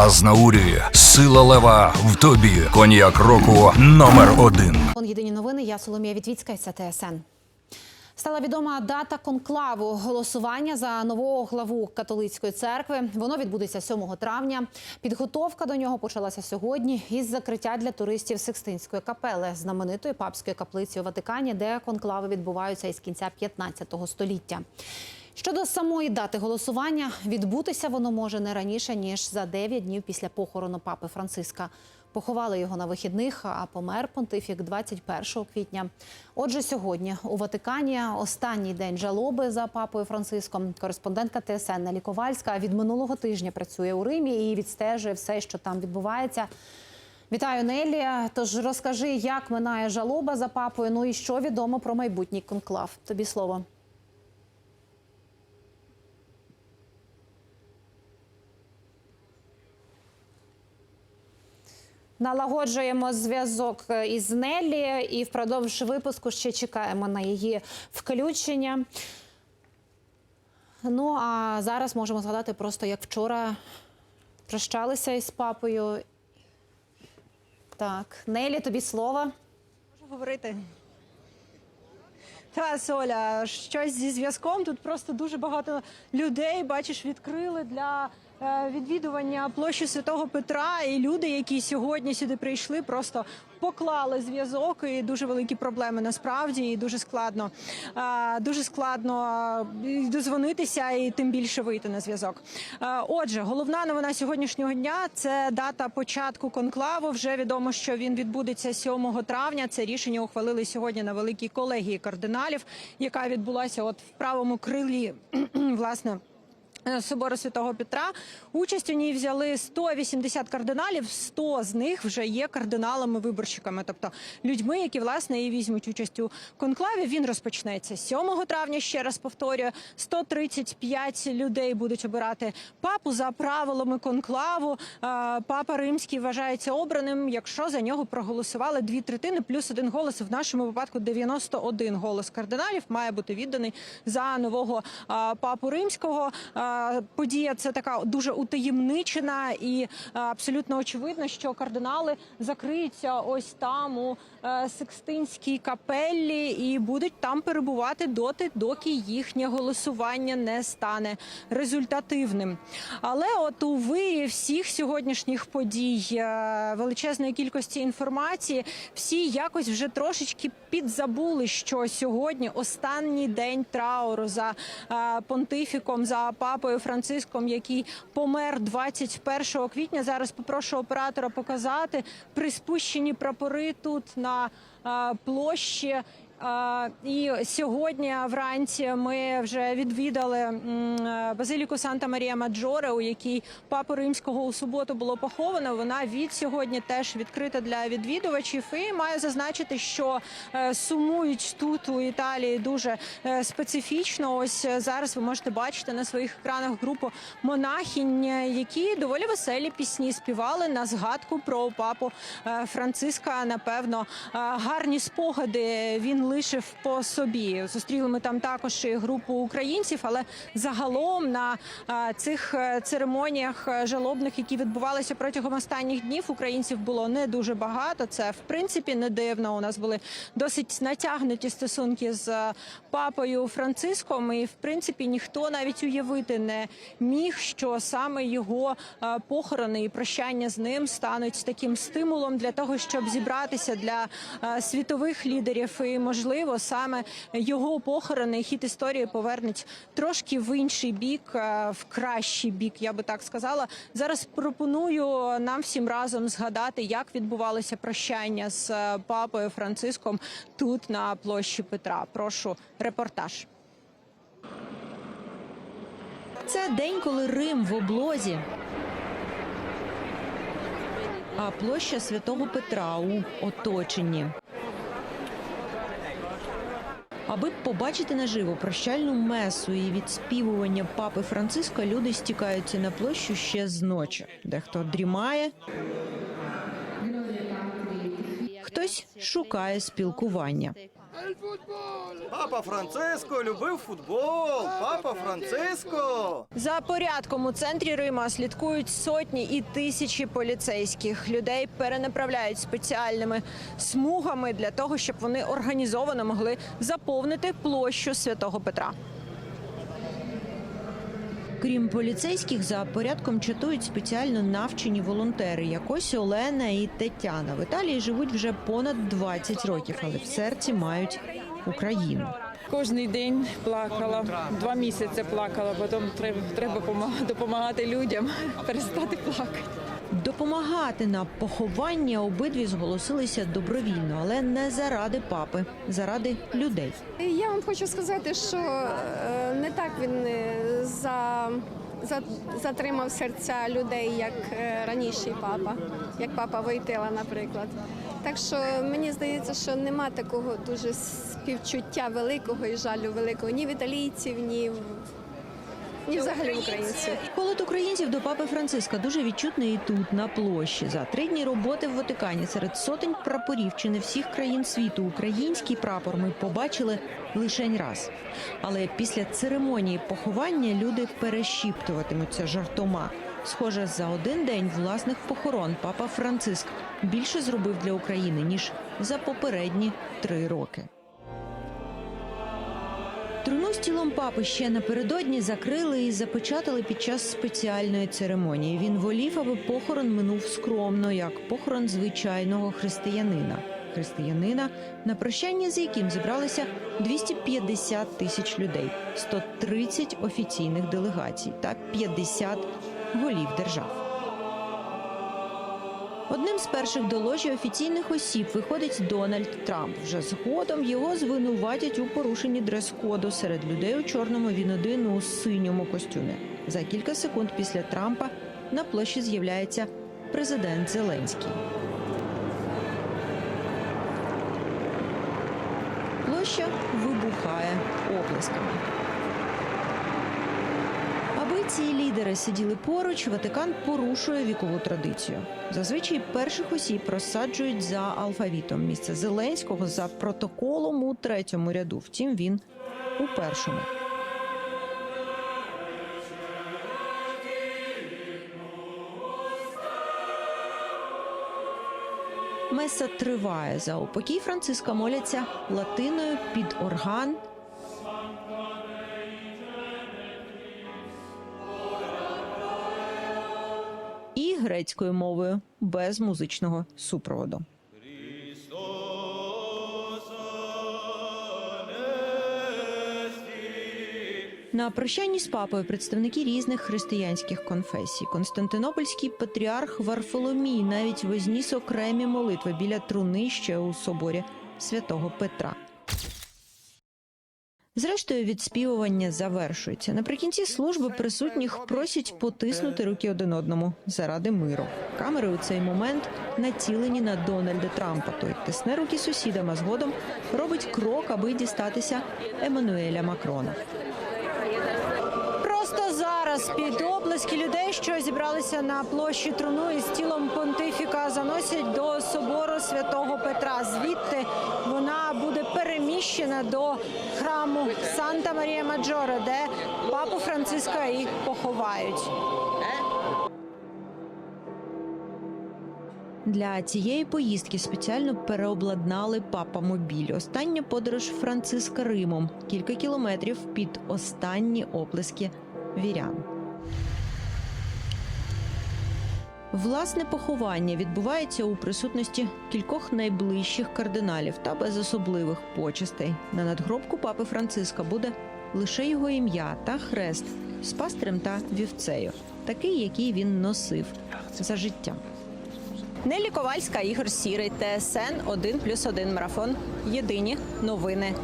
Азнаурі, сила лева в тобі. Коньяк року номер один. Он єдині новини. Я Соломія Вітвіцька. Це ТСН. Стала відома дата конклаву голосування за нового главу католицької церкви. Воно відбудеться 7 травня. Підготовка до нього почалася сьогодні із закриття для туристів Сикстинської капели, знаменитої папської каплиці у Ватикані, де конклави відбуваються із кінця 15 століття. Щодо самої дати голосування, відбутися воно може не раніше ніж за 9 днів після похорону папи Франциска. Поховали його на вихідних, а помер понтифік 21 квітня. Отже, сьогодні у Ватикані останній день жалоби за папою Франциском. Кореспондентка ТСН Нелі Ковальська від минулого тижня працює у Римі і відстежує все, що там відбувається. Вітаю, Нелі. Тож розкажи, як минає жалоба за папою. Ну і що відомо про майбутній конклав. Тобі слово. Налагоджуємо зв'язок із Нелі і впродовж випуску ще чекаємо на її включення. Ну а зараз можемо згадати просто, як вчора прощалися із папою. Так, Нелі, тобі слово. Можу говорити. Та Соля, щось зі зв'язком. Тут просто дуже багато людей, бачиш, відкрили для е, відвідування площі Святого Петра. І люди, які сьогодні сюди прийшли, просто поклали зв'язок. І дуже великі проблеми насправді. І дуже складно, е, дуже складно е, дозвонитися і тим більше вийти на зв'язок. Е, Отже, головна новина сьогоднішнього дня це дата початку конклаву. Вже відомо, що він відбудеться 7 травня. Це рішення ухвалили сьогодні на великій колегії кардиналів, яка відбулася от в правому крилі, власне. Е, Собору Святого Петра участь у ній взяли 180 кардиналів. 100 з них вже є кардиналами-виборщиками, тобто людьми, які власне і візьмуть участь у конклаві. Він розпочнеться 7 травня. Ще раз повторюю, 135 людей будуть обирати папу за правилами конклаву. Е, Папа Римський вважається обраним, якщо за нього проголосували дві третини, плюс один голос. В нашому випадку 91 голос кардиналів має бути відданий за нового е, папу римського. Подія це така дуже утаємничена і е, абсолютно очевидно, що кардинали закриються ось там у е, Сикстинській капеллі і будуть там перебувати доти, доки їхнє голосування не стане результативним. Але от у вирі всіх сьогоднішніх подій, е, величезної кількості інформації, всі якось вже трошечки підзабули, що сьогодні останній день трауру за понтифіком, за папою Франциском, який помер 21 квітня. Зараз попрошу оператора показати приспущені прапори тут на е, площі. І сьогодні вранці ми вже відвідали е, базиліку Санта Марія Маджоре, у якій папу римського у суботу було поховано. Вона від сьогодні теж відкрита для відвідувачів. І маю зазначити, що е, сумують тут у Італії дуже е, специфічно. Ось зараз ви можете бачити на своїх екранах групу монахінь, які доволі веселі пісні співали на згадку про папу Франциска. Напевно, гарні спогади він лишив по собі. Зустріли ми там також і групу українців, але загалом на цих е, церемоніях е, жалобних, які відбувалися протягом останніх днів, українців було не дуже багато. Це в принципі не дивно. У нас були досить натягнуті стосунки з е, папою Франциском, і в принципі ніхто навіть уявити не міг, що саме його похорони і прощання з ним стануть таким стимулом для того, щоб зібратися для світових лідерів. І можливо, саме його похорони хід історії повернуть трошки в інший бік, е, в кращий бік, я би так сказала. Зараз пропоную нам всім разом згадати, як відбувалося прощання з е, папою Франциском тут на площі Петра. Прошу репортаж. Це день, коли Рим в облозі. А площа Святого Петра у оточенні. Аби побачити наживо прощальну месу і відспівування папи Франциска, люди стікаються на площу ще з ночі. Дехто дрімає, хтось шукає спілкування. Папа Франциско любив футбол. Папа Франциско. За порядком у центрі Рима слідкують сотні і тисячі поліцейських. Людей перенаправляють спеціальними смугами для того, щоб вони організовано могли заповнити площу святого Петра. Крім поліцейських, за порядком чатують спеціально навчені волонтери, як ось Олена і Тетяна. В Італії живуть вже понад 20 років, але в серці мають Україну. Кожний день плакала, два місяці плакала, потім треба, треба помаг- допомагати людям перестати плакати. Допомагати на поховання обидві зголосилися добровільно, але не заради папи, заради людей. Я вам хочу сказати, що е, не так він е, за, за, затримав серця людей, як е, раніший папа, як папа Войтила, наприклад. Так що мені здається, що нема такого дуже співчуття великого і жалю великого ні в італійців, ні, в- ні взагалі в українців. Холод українців до папи Франциска дуже відчутний і тут, на площі. За три дні роботи в Ватикані серед сотень прапорів чи не всіх країн світу український прапор ми побачили лише раз. Але після церемонії поховання люди перешіптуватимуться жартома. Схоже, за один день власних похорон папа Франциск більше зробив для України ніж за попередні три роки. Труну з тілом папи ще напередодні закрили і запечатали під час спеціальної церемонії. Він волів, аби похорон минув скромно, як похорон звичайного християнина. Християнина, на прощання з яким зібралися 250 тисяч людей, 130 офіційних делегацій та 50 голів держав. Одним з перших до ложі офіційних осіб виходить Дональд Трамп. Вже згодом його звинуватять у порушенні дрес-коду серед людей у чорному він один у синьому костюмі. За кілька секунд після Трампа на площі з'являється президент Зеленський. Площа вибухає оплесками. Ці лідери сиділи поруч, Ватикан порушує вікову традицію. Зазвичай перших осіб розсаджують за алфавітом. Місце Зеленського за протоколом у третьому ряду. Втім, він у першому. Меса триває за упокій Франциска моляться латиною під орган грецькою мовою без музичного супроводу. На прощанні з папою представники різних християнських конфесій. Константинопольський патріарх Варфоломій навіть возніс окремі молитви біля труни ще у соборі святого Петра. Зрештою, відспівування завершується. Наприкінці служби присутніх просять потиснути руки один одному заради миру. Камери у цей момент націлені на Дональда Трампа. Той тисне руки сусідам, а згодом робить крок, аби дістатися Еммануеля Макрона. Зараз під оплески людей, що зібралися на площі труну із тілом понтифіка, заносять до собору святого Петра. Звідти вона буде переміщена до храму Санта Марія Маджоре, де папу Франциска і поховають. Для цієї поїздки спеціально переобладнали папа мобіль. Остання подорож Франциска Римом. Кілька кілометрів під останні оплески вірян. Власне поховання відбувається у присутності кількох найближчих кардиналів та без особливих почестей. На надгробку папи Франциска буде лише його ім'я та хрест з пастирем та вівцею, такий, який він носив за життя. Нелі Ковальська, Ігор Сірий, ТСН 1+,1 марафон. Єдині новини.